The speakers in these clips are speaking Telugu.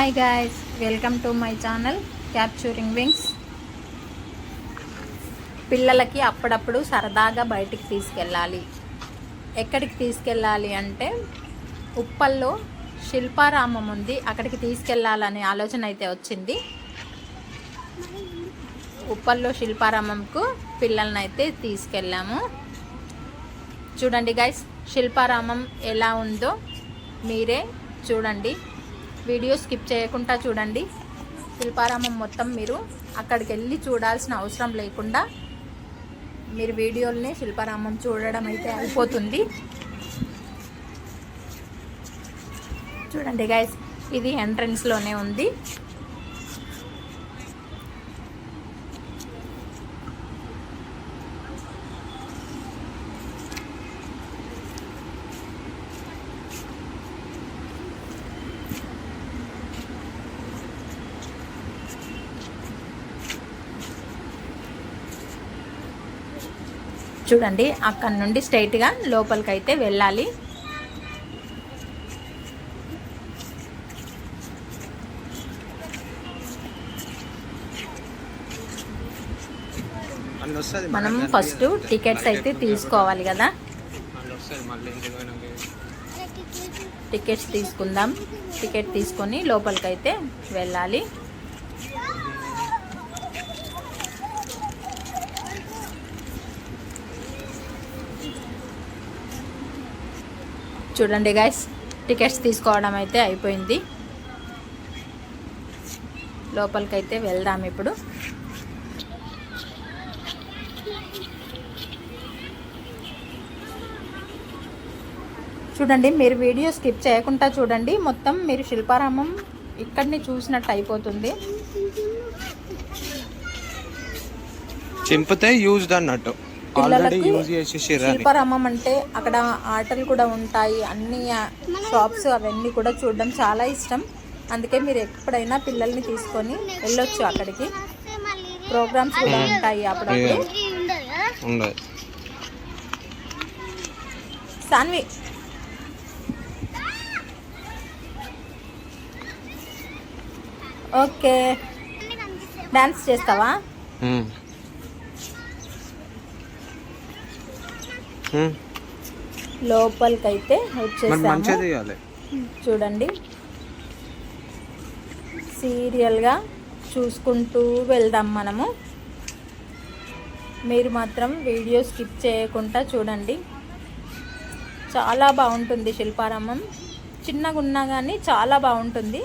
Hi guys welcome to my channel capturing wings పిల్లలకి అప్పుడప్పుడు సరదాగా బయటికి తీసుకెళ్ళాలి. ఎక్కడికి తీసుకెళ్ళాలి అంటే ఉప్పల్లో శిల్పారామం ఉంది అక్కడికి తీసుకెళ్ళాలనే ఆలోచన అయితే వచ్చింది. ఉప్పల్లో శిల్పారామంకు పిల్లల్ని అయితే తీసుకెళ్ళాము. చూడండి గైస్ శిల్పారామం ఎలా ఉందో మీరే చూడండి. వీడియో స్కిప్ చేయకుండా చూడండి. శిల్పారామం మొత్తం మీరు అక్కడికి వెళ్ళి చూడాల్సిన అవసరం లేకుండా మీరు వీడియోల్ని శిల్పారామం చూడడం అయితే అయిపోతుంది. చూడండి గైస్ ఇది ఎంట్రన్స్లోనే ఉంది. చూడండి అక్కడ నుండి స్ట్రైట్గా లోపలికి అయితే వెళ్ళాలి. మనం ఫస్ట్ టికెట్స్ అయితే తీసుకోవాలి కదా. టికెట్స్ తీసుకుందాం. టికెట్ తీసుకొని లోపలికి అయితే వెళ్ళాలి. చూడండి గైస్ టికెట్స్ తీసుకోవడం అయితే అయిపోయింది. లోపలికైతే వెళ్దాం ఇప్పుడు. చూడండి మీరు వీడియో స్కిప్ చేయకుండా చూడండి. మొత్తం మీరు శిల్పారామం ఇక్కడిని చూసినట్టు అయిపోతుంది. చింపితే యూజ్డ్ అన్నట్టు. పిల్లలకి అని. శిల్పారామం అంటే అక్కడ ఆటలు కూడా ఉంటాయి అన్ని షాప్స్ అవన్నీ కూడా చూడడం చాలా ఇష్టం. అందుకే మీరు ఎప్పుడైనా పిల్లల్ని తీసుకొని వెళ్ళొచ్చు అక్కడికి. ప్రోగ్రామ్స్ కూడా ఉంటాయి అప్పుడప్పుడు. సాన్వి ఓకే డాన్స్ చేస్తావా? లోపలికైతే వచ్చేసాము చూడండి. సీరియల్గా చూసుకుంటూ వెళ్దాం మనము. మీరు మాత్రం వీడియో స్కిప్ చేయకుండా చూడండి. చాలా బాగుంటుంది శిల్పారామం. చిన్నగా ఉన్నా కానీ చాలా బాగుంటుంది.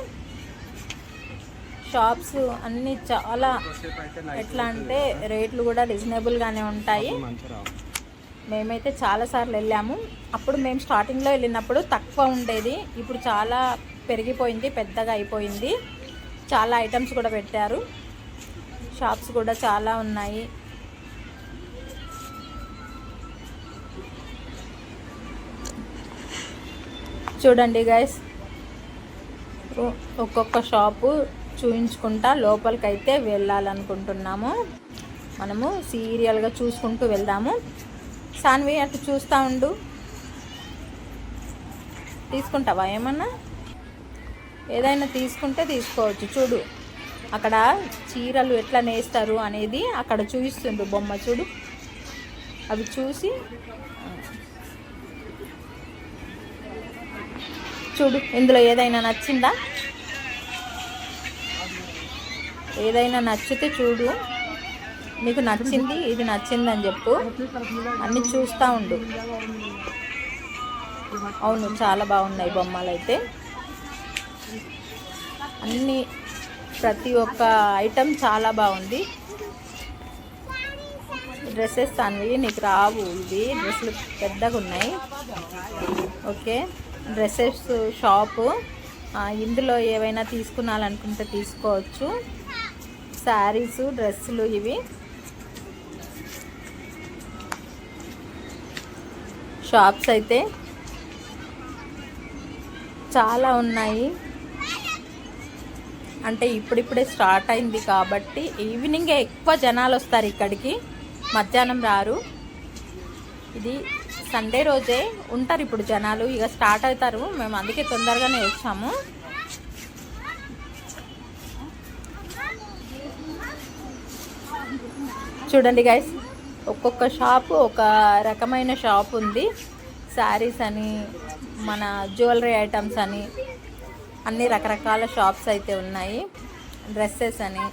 షాప్స్ అన్నీ చాలా ఎట్లా అంటే రేట్లు కూడా రీజనబుల్గానే ఉంటాయి. మేమైతే చాలాసార్లు వెళ్ళాము. అప్పుడు మేము స్టార్టింగ్లో వెళ్ళినప్పుడు తక్కువ ఉండేది. ఇప్పుడు చాలా పెరిగిపోయింది పెద్దగా అయిపోయింది. చాలా ఐటమ్స్ కూడా పెట్టారు. షాప్స్ కూడా చాలా ఉన్నాయి. చూడండి గైస్ ఒక్కొక్క షాపు చూయించుకుంటా లోపలికైతే వెళ్ళాలనుకుంటున్నాము. మనము సీరియల్గా చూసుకుంటూ వెళ్దాము. సాన్వి అటు చూస్తూ ఉండు. తీసుకుంటావా ఏమన్నా? ఏదైనా తీసుకుంటే తీసుకోవచ్చు. చూడు అక్కడ చీరలు ఎట్లా నేస్తారు అనేది అక్కడ చూపిస్తుండు బొమ్మ చూడు. అవి చూసి చూడు ఇందులో ఏదైనా నచ్చిందా? ఏదైనా నచ్చితే చూడు. నీకు నచ్చింది ఇది నచ్చింది అని చెప్పు. అన్ని చూస్తూ ఉండు. అవును చాలా బాగున్నాయి బొమ్మలు అయితే అన్ని ప్రతి ఒక్క ఐటెం చాలా బాగుంది. డ్రెస్సెస్ అనేవి నీకు రావు. ఇవి డ్రెస్సులు పెద్దగా ఉన్నాయి. Okay dresses shop. ఇందులో ఏవైనా తీసుకున్నాలనుకుంటే తీసుకోవచ్చు. శారీసు డ్రెస్సులు ఇవి. షాప్స్ అయితే చాలా ఉన్నాయి. అంటే ఇప్పుడిప్పుడే స్టార్ట్ అయింది కాబట్టి ఈవినింగే ఎక్కువ జనాలు వస్తారు ఇక్కడికి. మధ్యాహ్నం రారు. ఇది సండే రోజే ఉంటారు ఇప్పుడు జనాలు. ఇక స్టార్ట్ అవుతారు. మేము అందుకే తొందరగానే వచ్చాము. చూడండి గైస్ ఒక్కొక్క షాపు ఒక రకమైన షాప్ ఉంది. శారీస్ అని మన జ్యువెలరీ ఐటమ్స్ అని అన్ని రకరకాల షాప్స్ అయితే ఉన్నాయి. డ్రెస్సెస్ అని.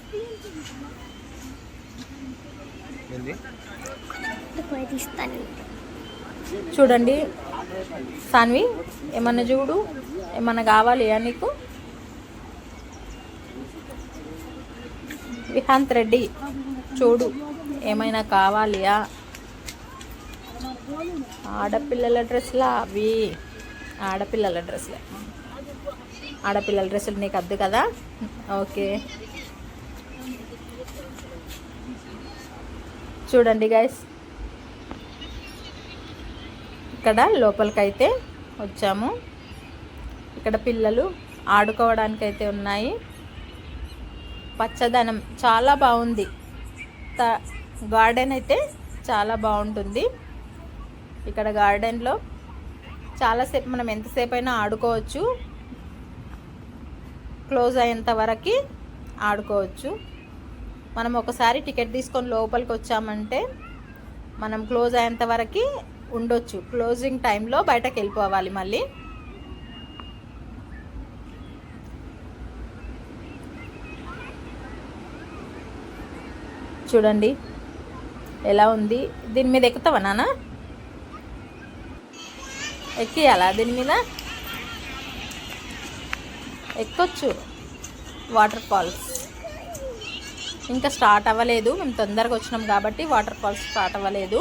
చూడండి. సాన్వి ఏమన్నా చూడు? ఏమన్నా కావాలియా నీకు? విహాంత్ రెడ్డి చూడు. ఏమైనా కావాలియా? ఆడపిల్లల డ్రెస్లా? అవి ఆడపిల్లల డ్రెస్లే. ఆడపిల్లల డ్రెస్సులు నీకు అద్దు కదా? ఓకే. చూడండి గైస్ ఇక్కడ లోపలికైతే వచ్చాము. ఇక్కడ పిల్లలు ఆడుకోవడానికి అయితే ఉన్నాయి. పచ్చదనం చాలా బాగుంది. త గార్డెన్ అయితే చాలా బాగుంటుంది. ఇక్కడ గార్డెన్లో చాలాసేపు మనం ఎంతసేపు అయినా ఆడుకోవచ్చు. క్లోజ్ అయ్యేంత వరకు ఆడుకోవచ్చు. మనం ఒకసారి టికెట్ తీసుకొని లోపలికి వచ్చామంటే మనం క్లోజ్ అయ్యేంత వరకు ఉండొచ్చు. క్లోజింగ్ టైంలో బయటకు వెళ్ళిపోవాలి మళ్ళీ. చూడండి. ఎలా ఉంది? దీని మీద ఎక్కుతావా నాన్న ఎక్కియాలా దీని మీద? ఎక్కొచ్చు. వాటర్ ఫాల్స్ ఇంకా స్టార్ట్ అవ్వలేదు. మేము తొందరగా వచ్చినాం కాబట్టి వాటర్ ఫాల్స్ స్టార్ట్ అవ్వలేదు.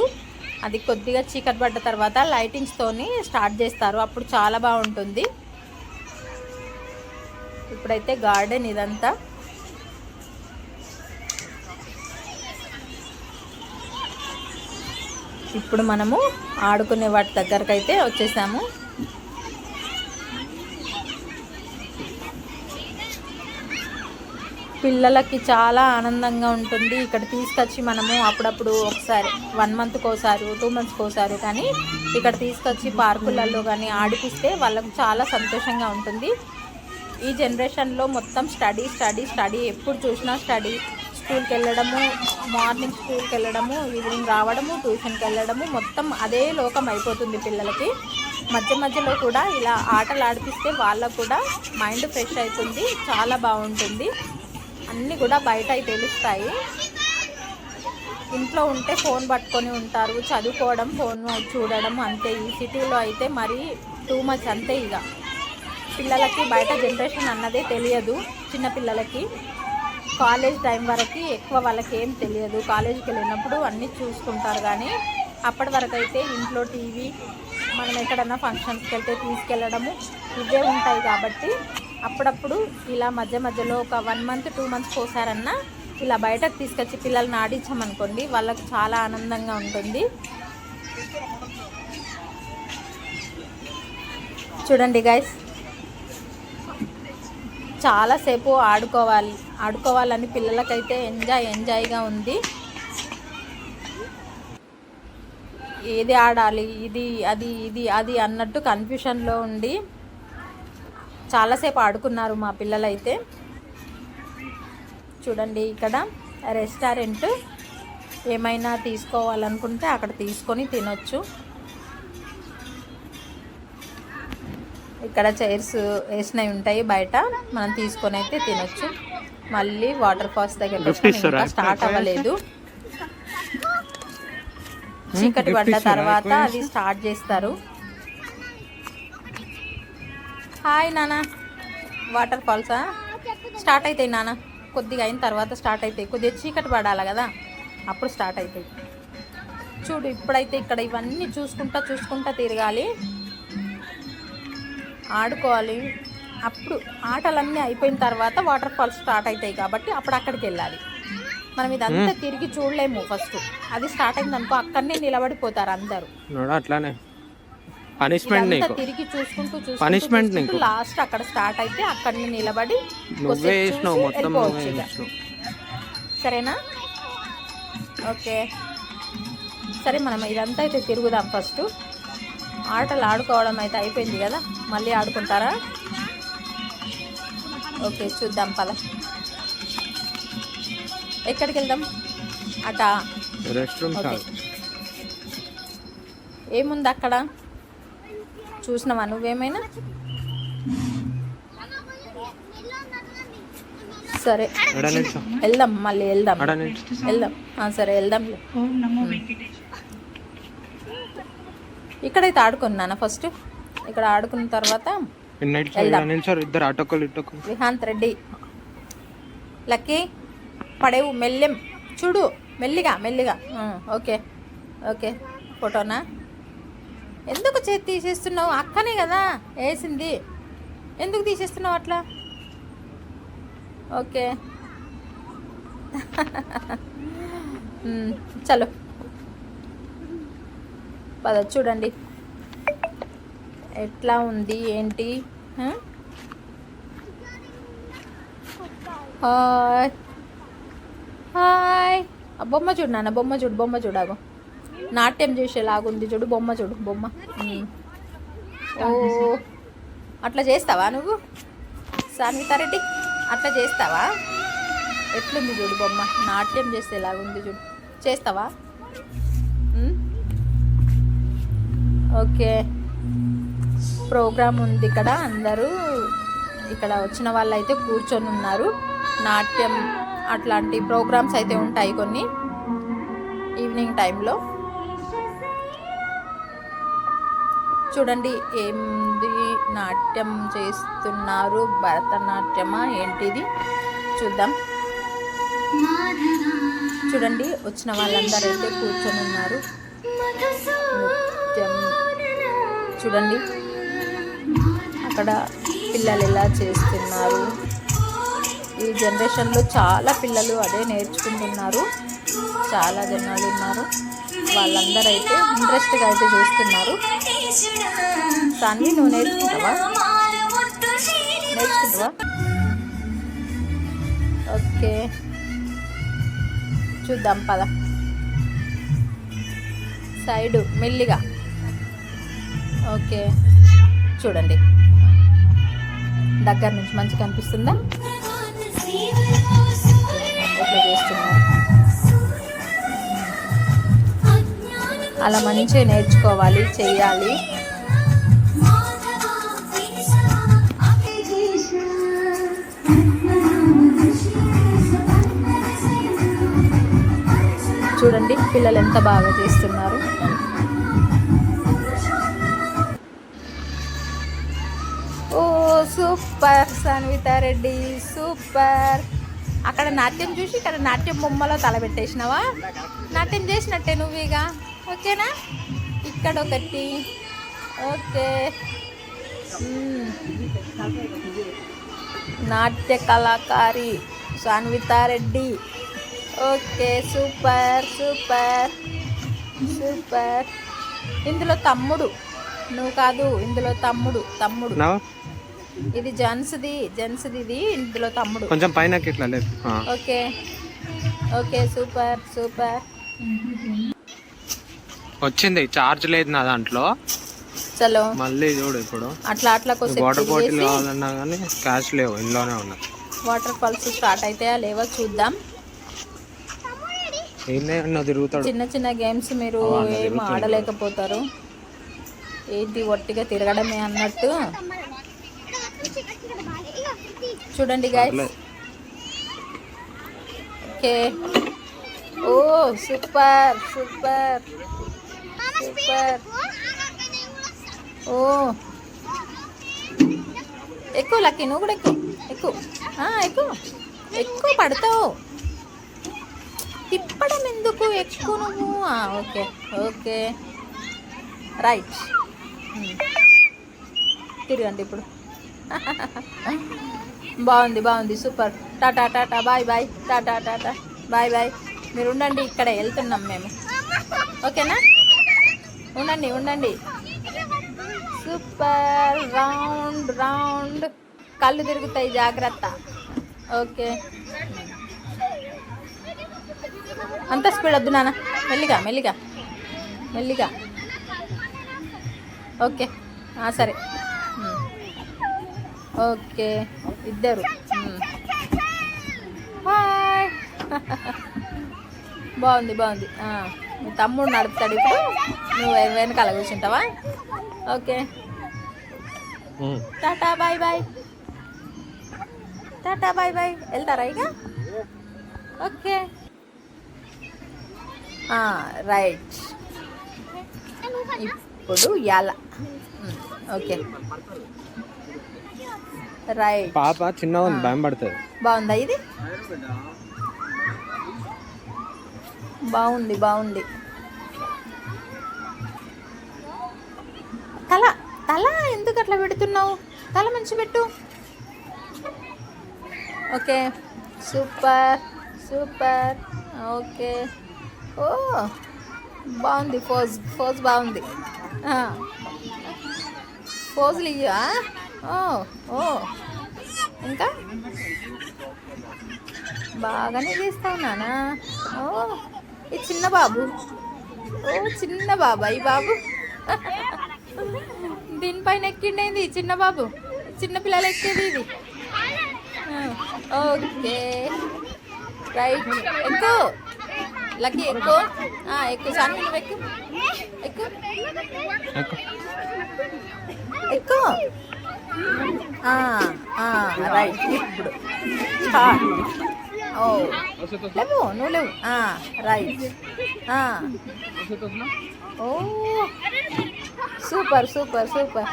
అది కొద్దిగా చీకటి పడ్డ తర్వాత లైటింగ్స్తోని స్టార్ట్ చేస్తారు. అప్పుడు చాలా బాగుంటుంది. ఇప్పుడైతే గార్డెన్ ఇదంతా. ఇప్పుడు మనము ఆడుకునే వాటి దగ్గరకు అయితే వచ్చేసాము. పిల్లలకి చాలా ఆనందంగా ఉంటుంది. ఇక్కడ తీసుకొచ్చి మనము అప్పుడప్పుడు ఒకసారి వన్ మంత్కి ఒకసారి టూ మంత్స్కి ఒకసారి కానీ ఇక్కడ తీసుకొచ్చి పార్కులలో కానీ ఆడిపిస్తే వాళ్ళకు చాలా సంతోషంగా ఉంటుంది. ఈ జనరేషన్లో మొత్తం స్టడీ స్టడీ స్టడీ. ఎప్పుడు చూసినా స్టడీ. స్కూల్కి వెళ్ళడము మార్నింగ్ స్కూల్కి వెళ్ళడము ఈవినింగ్ రావడము ట్యూషన్కి వెళ్ళడము మొత్తం అదే లోకం అయిపోతుంది పిల్లలకి. మధ్య మధ్యలో కూడా ఇలా ఆటలు ఆడిపిస్తే వాళ్ళకు కూడా మైండ్ ఫ్రెష్ అవుతుంది చాలా బాగుంటుంది. అన్నీ కూడా బయట తెలుస్తాయి. ఇంట్లో ఉంటే ఫోన్ పట్టుకొని ఉంటారు చదువుకోవడం ఫోన్ చూడడం అంతే. ఈ సిటీలో అయితే మరీ టూ మచ్ అంతే ఇక పిల్లలకి బయట జనరేషన్ అన్నదే తెలియదు చిన్నపిల్లలకి కాలేజ్ టైం వరకు ఎక్కువ వాళ్ళకి ఏం తెలియదు. కాలేజీకి వెళ్ళినప్పుడు అన్నీ చూసుకుంటారు కానీ అప్పటి వరకు అయితే ఇంట్లో టీవీ మనం ఎక్కడన్నా ఫంక్షన్స్కి వెళ్తే తీసుకెళ్ళడము ఇవే ఉంటాయి కాబట్టి అప్పుడప్పుడు ఇలా మధ్య మధ్యలో ఒక వన్ మంత్ టూ మంత్స్ పోసారన్నా ఇలా బయటకు తీసుకొచ్చి పిల్లల్ని ఆడించామనుకోండి వాళ్ళకి చాలా ఆనందంగా ఉంటుంది. చూడండి గైస్ చాలాసేపు ఆడుకోవాలి. ఆడుకోవాలని పిల్లలకైతే ఎంజాయ్ ఎంజాయ్గా ఉంది. ఏది ఆడాలి? ఇది అది ఇది అది అన్నట్టు కన్ఫ్యూషన్లో ఉండి చాలాసేపు ఆడుకున్నారు మా పిల్లలైతే. చూడండి ఇక్కడ రెస్టారెంట్. ఏమైనా తీసుకోవాలనుకుంటే అక్కడ తీసుకొని తినొచ్చు. ఇక్కడ చైర్స్ వేసినవి ఉంటాయి బయట. మనం తీసుకొని అయితే తినొచ్చు. మళ్ళీ వాటర్ ఫాల్స్. ఇంకా స్టార్ట్ అవ్వలేదు. చీకటి పడ్డ తర్వాత అది స్టార్ట్ చేస్తారు. హాయ్ నాన్న వాటర్ ఫాల్సా స్టార్ట్ అవుతాయి నాన్న కొద్దిగా అయిన తర్వాత స్టార్ట్ అవుతాయి కొద్దిగా చీకటి పడాలి కదా. అప్పుడు స్టార్ట్ అవుతాయి చూడు ఇప్పుడైతే ఇక్కడ ఇవన్నీ చూసుకుంటా చూసుకుంటా తిరగాలి. ఆడుకోవాలి. అప్పుడు ఆటలన్నీ అయిపోయిన తర్వాత వాటర్ ఫాల్స్ స్టార్ట్ అవుతాయి కాబట్టి అప్పుడు అక్కడికి వెళ్ళాలి. మనం ఇదంతా తిరిగి చూడలేము ఫస్ట్. అది స్టార్ట్ అయింది అనుకో అక్కడనే నిలబడిపోతారు అందరూ. అట్లానే. పనిష్మెంట్ తిరిగి చూసుకుంటూ చూసుకుంటూ. లాస్ట్ అక్కడ స్టార్ట్ అయితే అక్కడనే నిలబడి సరేనా? ఓకే. సరే మనం ఇదంతా అయితే తిరుగుదాం ఫస్ట్. ఆటలు ఆడుకోవడం అయితే అయిపోయింది కదా? మళ్ళీ ఆడుకుంటారా? ఓకే చూద్దాం పద. ఎక్కడికి వెళ్దాం? అట? ఏముంది అక్కడ? చూసినావా నువ్వేమైనా? సరే. వెళ్దాం మళ్ళీ వెళ్దాం. వెళ్దాం. ఆ, సరే వెళ్దాం. ఇక్కడైతే ఆడుకున్నానా ఫస్ట్? ఇక్కడ ఆడుకున్న తర్వాత ఇద్దరు విహాంత్ రెడ్డి. లక్కీ పడేవు మెల్లెం. చూడు మెల్లిగా మెల్లిగా. Okay okay. ఫోటోనా? ఎందుకు చేతి తీసేస్తున్నావు? అక్కనే కదా వేసింది. ఎందుకు తీసేస్తున్నావు అట్లా? ఓకే. చలో. పద చూడండి. ఎట్లా ఉంది ఏంటి? హాయ్. హాయ్. ఆ బొమ్మ చూడు నాన్న బొమ్మ చూడు బొమ్మ చూడాగు నాట్యం చేసేలాగుంది చూడు బొమ్మ చూడు బొమ్మ. ఓ. అట్లా చేస్తావా నువ్వు? సాన్వితారెడ్డి అట్లా చేస్తావా? ఎట్లుంది చూడు బొమ్మ? నాట్యం చేసేలాగుంది చూడు. చేస్తావా? ఓకే. ప్రోగ్రామ్ ఉంది ఇక్కడ అందరూ ఇక్కడ వచ్చిన వాళ్ళు అయితే కూర్చొని ఉన్నారు. నాట్యం అట్లాంటి ప్రోగ్రామ్స్ అయితే ఉంటాయి కొన్ని ఈవినింగ్ టైంలో. చూడండి ఏంది నాట్యం చేస్తున్నారు? భరతనాట్యమా? ఏంటిది? చూద్దాం. చూడండి వచ్చిన వాళ్ళందరూ అయితే కూర్చొని ఉన్నారు. నృత్యం. చూడండి. అక్కడ పిల్లలు ఎలా చేస్తున్నారు. ఈ జనరేషన్లో చాలా పిల్లలు అదే నేర్చుకుంటున్నారు. చాలా జనాలు ఉన్నారు. వాళ్ళందరూ అయితే ఇంట్రెస్ట్గా అయితే చూస్తున్నారు. దాన్ని నువ్వు నేర్చుకుంటావా? నేర్చుకుంటావా? ఓకే. చూద్దాం పద. సైడు మెల్లిగా. ఓకే. చూడండి. దగ్గర నుంచి మంచి కనిపిస్తుందా? ఎట్లా చేస్తున్నారు అలా మంచిగా నేర్చుకోవాలి చెయ్యాలి. చూడండి పిల్లలు ఎంత బాగా చేస్తారు సూపర్ సన్వితారెడ్డి సూపర్. అక్కడ నాట్యం చూసి ఇక్కడ నాట్యం బొమ్మలో తలబెట్టేసినావా నాట్యం చేసినట్టే నువ్వు ఇక. ఓకేనా? ఇక్కడ ఒకటి. ఓకే. నాట్య కళాకారి Sanvitha Reddy okay super super super. ఇందులో తమ్ముడు. నువ్వు కాదు ఇందులో తమ్ముడు తమ్ముడు. ఇది జెంట్స్ది జెంట్స్ది ఇది ఇందులో తమ్ముడు. కొంచెం పైన ఇట్లా లేదు. ఓకే. Okay super super. వచ్చింది చార్జ్ లేదు నా దాంట్లో. చలో. మళ్ళీ చూడు ఇప్పుడు. అట్లా అట్లా కొద్దిసేపు వాటర్ బాటిల్ కావాలన్నా కానీ క్యాష్ లేవు ఇంట్లోనే ఉన్నాయి వాటర్ ఫాల్స్ స్టార్ట్ అవుతాయా లేవో చూద్దాం. తిరుగుతాడు. చిన్న చిన్న గేమ్స్ మీరు ఏం. ఆడలేకపోతారు. ఏంటి ఒట్టిగా తిరగడమే అన్నట్టు. చూడండి guys. Okay. Oh super super super. Oh. ఎక్కువ లక్కీ నువ్వు కూడా ఎక్కువ ఎక్కువ. ఎక్కువ ఎక్కువ పడతావు. తిప్పడం ఎందుకు ఎక్కువ నువ్వు? Okay okay. రైట్. తిరగండి ఇప్పుడు. బాగుంది బాగుంది super. Tata tata bye bye. Tata tata bye bye. మీరు ఉండండి ఇక్కడ వెళ్తున్నాం మేము. ఓకేనా? ఉండండి ఉండండి. సూపర్. Round round. కళ్ళు తిరుగుతాయి జాగ్రత్త. ఓకే. అంత స్పీడ్ వద్దు నాన్న. మెల్లిగా మెల్లిగా. మెల్లిగా. ఓకే. సరే. ఓకే. ఇద్దరు. హాయ్. బాగుంది బాగుంది. ఆ, మీ తమ్ముడు నడుపుతాడు ఇప్పుడు. నువ్వు వెనకాల కూర్చుంటావా? Okay. Tata bye bye. Tata bye bye. వెళ్తారా ఇక? ఓకే. రైట్. ఇప్పుడు యాల ఉమ్, ఓకే. రైట్ పాప చిన్నగా ఉంది భయం పడుతుంది. బాగుందా ఇది? బాగుంది బాగుంది. తల తల ఎందుకు అట్లా పెడుతున్నావు? తల మంచి పెట్టు. ఓకే. Super super. ఓకే. ఓ బాగుంది ఫోజ్ ఫోజ్ బాగుంది. ఫోజులు ఇయ్యా ఓ ఓ. ఇంకా? బాగానే తీస్తావు నానా. ఓ ఈ చిన్న బాబు. ఓ చిన్న బాబా ఈ బాబు. దీనిపైన ఎక్కిండేది చిన్న బాబు? చిన్న పిల్లలు ఎక్కేది ఇది? ఓకే. రైట్. ఎక్కు. లక్కీ ఎక్కు. ఆ, ఎక్కు. సాన్ని నువ్వు ఎక్కు. ఎక్కు. ఎక్కు. ఆ, ఆ, రైట్ ఇప్పుడు స్టార్ట్ ఓ లేవు నువ్వు లేవు ఆ, రైట్ ఆ. ఓ super super super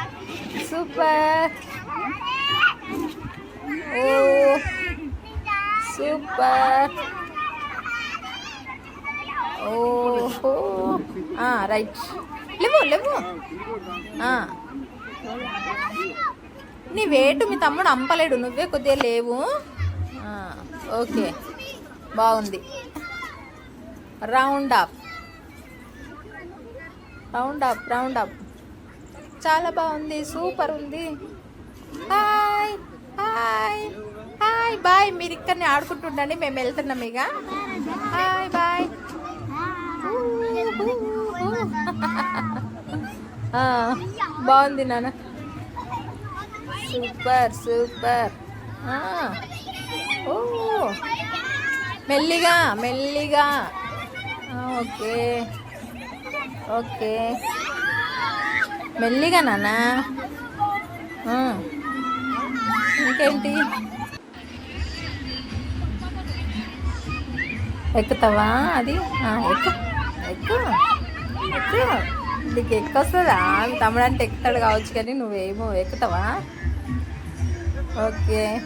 super oh super ఓహో ఆ, రైట్ లేవు లేవు ఆ. నీ వేటు మీ తమ్ముడు అంపలేడు. నువ్వే కొద్దిగా లేవు. ఓకే. బాగుంది. Round up. Round up round up. చాలా బాగుంది. సూపర్ ఉంది. Hi hi hi bye. మీరు ఇక్కడనే ఆడుకుంటుండండి. మేము వెళ్తున్నాం ఇక. Hi bye. బాగుంది నాన్న. Super super. ఓ. మెల్లిగా మెల్లిగా. ఓకే. ఓకే. మెల్లిగా నానా ఇంకేంటి? ఎక్కుతావా అది? ఎక్కు. ఎక్కు. ఎక్కు. నీకు ఎక్కువ వస్తుందా? తమ్ముడు అంటే ఎక్కుతాడు కావచ్చు కానీ నువ్వేమో ఎక్కుతావా? ఓకే.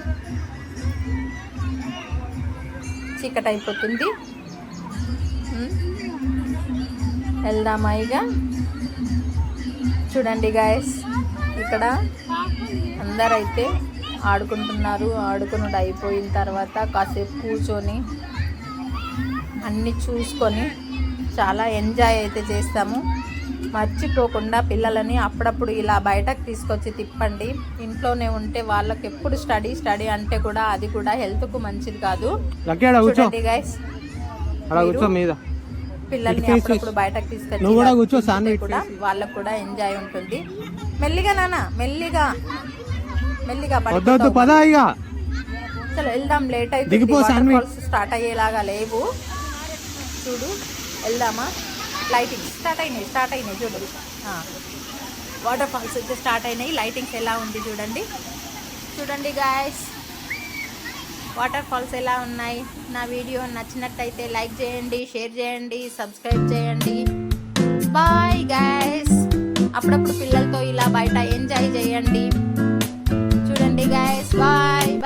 చీకటి అయిపోతుంది. వెళ్దామా ఇక? చూడండి గాయస్ ఇక్కడ అందరైతే ఆడుకుంటున్నారు. ఆడుకునుడు అయిపోయిన తర్వాత కాసేపు కూర్చొని అన్నీ చూసుకొని చాలా ఎంజాయ్ అయితే చేస్తాము. మర్చిపోకుండా పిల్లలని అప్పుడప్పుడు ఇలా బయటకు తీసుకొచ్చి తిప్పండి. ఇంట్లోనే ఉంటే వాళ్ళకి ఎప్పుడు స్టడీ స్టడీ అంటే కూడా అది కూడా హెల్త్కు మంచిది కాదు. చూడండి గైస్ పిల్లల్ని అప్పుడప్పుడు బయటకు తీసుకొచ్చి కూడా వాళ్ళకు కూడా ఎంజాయ్ ఉంటుంది. మెల్లిగా నాన్న మెల్లిగా. మెల్లిగా చలో వెళ్దాం లేట్ ఫాల్స్ స్టార్ట్ అయ్యేలాగా లేవు. చూడు వెళ్దామా? లైటింగ్స్ స్టార్ట్ అయినాయి స్టార్ట్ అయినాయి చూడండి వాటర్ ఫాల్స్ అయితే స్టార్ట్ అయినాయి. లైటింగ్స్ ఎలా ఉంది చూడండి. చూడండి గాయస్ వాటర్ ఫాల్స్ ఎలా ఉన్నాయి? నా వీడియో నచ్చినట్టయితే లైక్ చేయండి షేర్ చేయండి సబ్స్క్రైబ్ చేయండి. బాయ్ గాయస్ అప్పుడప్పుడు పిల్లలతో ఇలా బయట ఎంజాయ్ చేయండి. చూడండి గాయస్ బాయ్